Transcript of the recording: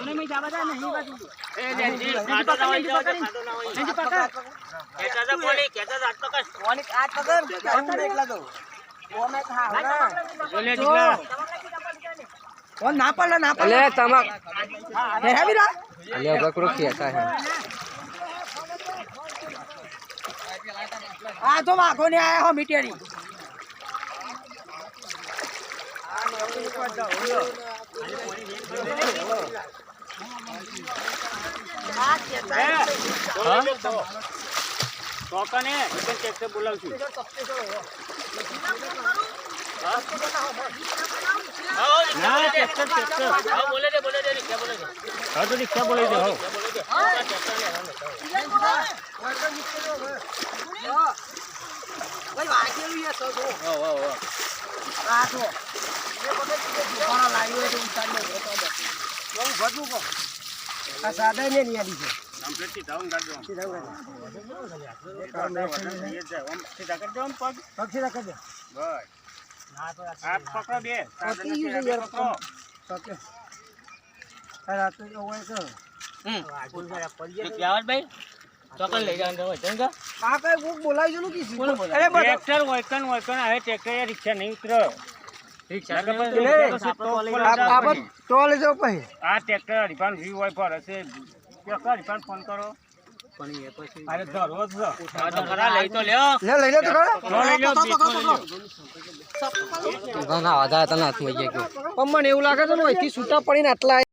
એ લેનજી, ખાટો ના હોય જાઓ, ખાટો ના હોય. કહેતા હતા તો કહેતા હતા, હાથ પકડ. બોલે દીકરા. ના પડે ના પડે અલે તમાક હેરાવી રા અલે બકરો ખેતા હે. આ તો વાઘો ને આયા હો મીટેરી બોલાવજો તો. ચોકને, એટલે ટ્રેક્ટર બોલાવશું. ના, ટ્રેક્ટર, ટ્રેક્ટર. હા, બોલે દે, બોલે દે, રિક્ષા બોલે દે. હા, તો રિક્ષા બોલે દે, હો. ભાઈ વાઘેલું છે તો હો, હો, હો. આ જો એ બધે લાવ્યો છે ઉતારી લે તો બહુ વધુ કો આ સાદા ને ની આલી છે કમ્પ્લીટથી ધાવન કાઢજો સીધા કરી વધારે એ જ જાય. આમ સીધા કરી પગ. પગ સીધા કરી બસ. હાથ પકડો બે. પતી ગયું છે યાર પકડો. આ તો હોય તો યાવતભાઈ, ચોકન લઈ જવાનું હોય. ચંગા? આ કઈ કોક બોલાવી કી ટ્રેક્ટર રિક્ષા નહીં ઉતરે રિક્ષા તો પછી. આ ટ્રેક્ટર વ્યૂ હોય પર હશે. ફોન કરો. અરે ધરો જ લઈ તો લ્યો. લઈ લે તો ખરા લઈ તને હાથમાં ગયા ગયો. પણ મને એવું લાગે છે ને અહીંથી છૂટા પડીને આટલા